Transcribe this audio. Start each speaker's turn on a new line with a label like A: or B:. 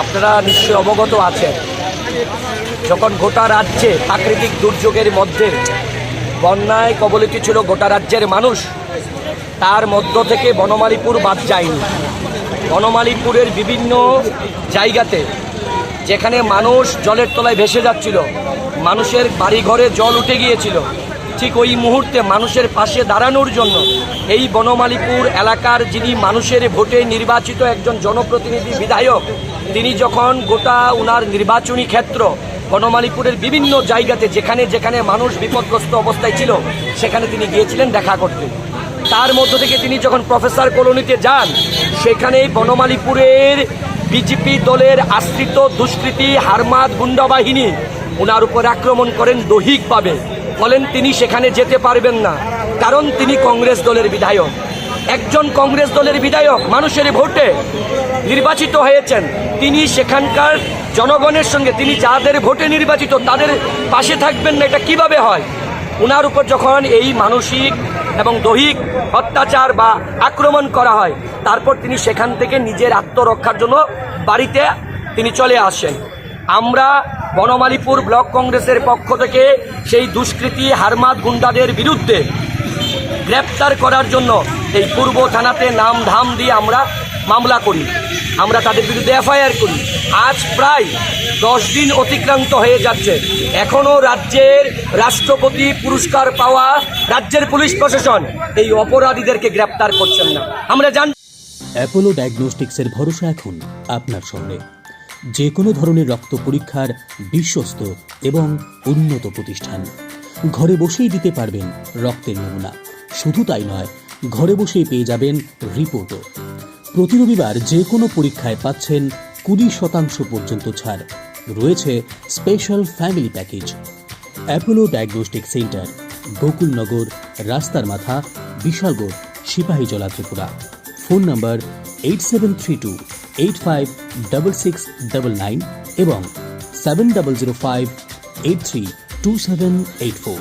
A: আপনারা নিশ্চয়ই অবগত আছেন, যখন গোটা রাজ্যে প্রাকৃতিক দুর্যোগের মধ্যে বন্যায় কবলিত ছিল গোটা রাজ্যের মানুষ, তার মধ্য থেকে বনমালীপুর বাদ যায়নি। বনমালীপুরের বিভিন্ন জায়গাতে যেখানে মানুষ জলের তলায় ভেসে যাচ্ছিল, মানুষের বাড়িঘরে জল উঠে গিয়েছিল ঠিক ওই মুহূর্তে মানুষের পাশে দাঁড়ানোর জন্য এই বনমালীপুর এলাকার যিনি মানুষের ভোটে নির্বাচিত একজন জনপ্রতিনিধি বিধায়ক, তিনি যখন গোটা উনার নির্বাচনী ক্ষেত্র বনমালীপুরের বিভিন্ন জায়গাতে যেখানে যেখানে মানুষ বিপদগ্রস্ত অবস্থায় ছিল, সেখানে তিনি গিয়েছিলেন দেখা করতে। তার মধ্য থেকে তিনি যখন প্রফেসর কলোনিতে যান, সেখানেই বনমালীপুরের বিজেপি দলের আশ্রিত দুষ্কৃতী হারমাদ গুন্ডা বাহিনী ওনার উপর আক্রমণ করেন দৈহিকভাবে। বলেন, তিনি সেখানে যেতে পারবেন না, কারণ তিনি কংগ্রেস দলের বিধায়ক। একজন কংগ্রেস দলের বিধায়ক মানুষের ভোটে নির্বাচিত হয়েছেন। তিনি সেখানকার জনগণের সঙ্গে, তিনি যাদের ভোটে নির্বাচিত, তাদের পাশে থাকবেন না, এটা কীভাবে হয়? ওনার উপর যখন এই মানসিক এবং দৈহিক অত্যাচার বা আক্রমণ করা হয়, তারপর তিনি সেখান থেকে নিজের আত্মরক্ষার জন্য বাড়িতে তিনি চলে আসেন। আমরা বনমালীপুর ব্লক কংগ্রেসের পক্ষ থেকে সেই দুষ্কৃতী হারমাদ গুন্ডাদের বিরুদ্ধে গ্রেপ্তার করার জন্য এই পূর্ব থানাতে নাম ধাম দিয়ে আমরা মামলা করি। আমরা তাদের বিরুদ্ধে এফআইআর করি। আজ প্রায় দশ দিন অতিক্রান্ত হয়ে যাচ্ছে। এখনও রাজ্যের রাষ্ট্রপতি পুরস্কার পাওয়া রাজ্যের পুলিশ প্রশাসন এই অপরাধীদেরকে গ্রেপ্তার করছেন না। আমরা জান
B: অ্যাপোলো ডায়াগনস্টিক্সের ভরসা এখন আপনার শহরে যে কোনো ধরনের রক্ত পরীক্ষার বিশ্বস্ত এবং উন্নত প্রতিষ্ঠান। ঘরে বসেই দিতে পারবেন রক্তের নমুনা। শুধু তাই নয়, ঘরে বসেই পেয়ে যাবেন রিপোর্টও। প্রতি রবিবার যে কোনো পরীক্ষায় পাচ্ছেন কুড়ি শতাংশ পর্যন্ত ছাড়। রয়েছে special family package. Apollo diagnostic centre, Gokulnagar, রাস্তার মাথা, Bishalgarh, Sipahijala Tripura. Phone number eight seven three two eight five double six double nine এবং seven double zero five eight three two seven eight four